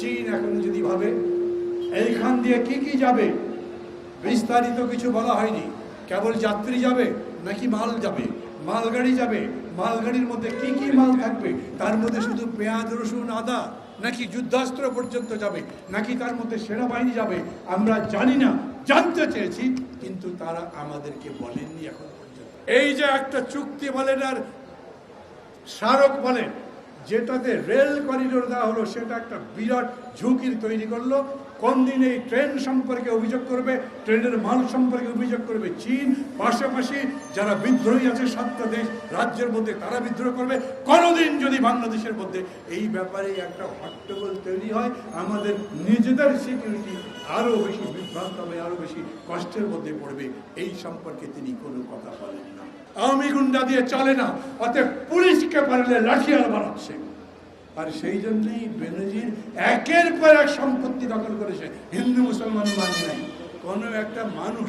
চীন এখন যদি ভাবে, এইখান দিয়ে কি কি যাবে? বিস্তারিত কিছু বলা হয়নি। কেবল যাত্রী যাবে নাকি মাল যাবে? মালগাড়ি যাবে? মালগাড়ির মধ্যে কি কি মাল থাকবে? তার মধ্যে শুধু পেঁয়াজ, রসুন, আদা নাকি যুদ্ধাস্ত্র পর্যন্ত যাবে? নাকি তার মধ্যে সেনাবাহিনী যাবে? আমরা জানি না, জানতে চেয়েছি, কিন্তু তারা আমাদেরকে বলেননি এখন পর্যন্ত। এই যে একটা চুক্তি বলেন আর স্মারক বলেন যেটাতে রেল করিডোর দেওয়া হলো, সেটা একটা বিরাট ঝুঁকির তৈরি করল। কোন দিন এই ট্রেন সম্পর্কে অভিযোগ করবে, ট্রেনের মাল সম্পর্কে অভিযোগ করবে চীন। পাশাপাশি যারা বিদ্রোহী আছে, সাতটা দেশ, রাজ্যের মধ্যে তারা বিদ্রোহ করবে। কোনোদিন যদি বাংলাদেশের মধ্যে এই ব্যাপারে একটা হট্টগোল তৈরি হয়, আমাদের নিজেদের সিকিউরিটি আরও বেশি বিভ্রান্ত হবে, আরও বেশি কষ্টের মধ্যে পড়বে। এই সম্পর্কে তিনি কোনো কথা বলেন না। আওয়ামী গুন্ডা দিয়ে চলে না, অতএব পুলিশকে পারলে লাঠিয়াল বানাচ্ছে। আর সেই জন্যই বেনজির একের পর এক সম্পত্তি দখল করেছে। হিন্দু, মুসলমান মান নাই। কোনো একটা মানুষ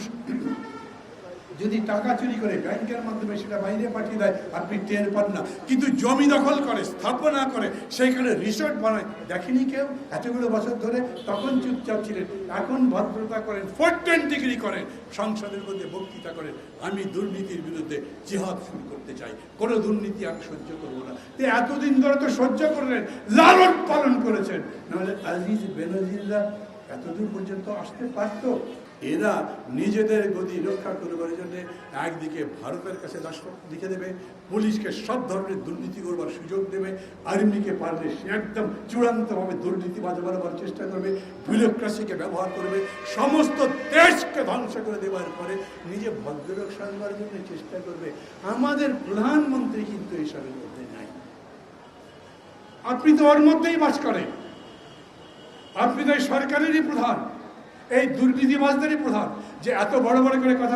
যদি টাকা চুরি করে ব্যাংকের মাধ্যমে সেটা বাইরে পাঠিয়ে দেয়, আপনি টের পান না। কিন্তু জমি দখল করে, স্থাপনা করে সেইখানে রিসোর্ট বানায়, দেখেনি কেউ? এতগুলো বছর ধরে তখন চুপচাপ ছিলেন, এখন ভদ্রতা করেন ফোরটেন ডিগ্রি করেন, সংসদের মধ্যে বক্তৃতা করেন, আমি দুর্নীতির বিরুদ্ধে জিহাদ শুরু করতে চাই। কোনো দুর্নীতি আমি সহ্য করব না। তো এতদিন ধরে তো সহ্য করলেন, লালন পালন করেছেন। নাহলে আজিজ বেনজিররা এতদূর পর্যন্ত আসতে পারতো? এরা নিজেদের গতি রক্ষা করবার জন্য একদিকে ভারতের কাছে দর্শক লিখে দেবে, পুলিশকে সব ধরনের দুর্নীতি করবার সুযোগ দেবে, আর্মিকে পারলে সে একদম চূড়ান্তভাবে দুর্নীতিবাজ বানাবার চেষ্টা করবে বিউরোক্রাসিকে ব্যবহার করবে, সমস্ত দেশকে ধ্বংস করে দেওয়ার পরে নিজে ভদ্রলোক সারবার জন্য চেষ্টা করবে। আমাদের প্রধানমন্ত্রী কিন্তু এসবের মধ্যে নাই। আপনি তো ওর মধ্যেই বাস করেন। আপনি তো সরকারেরই প্রধান। এই দুর্নীতিবাজদেরই প্রধান যে এত বড় বড় করে কথা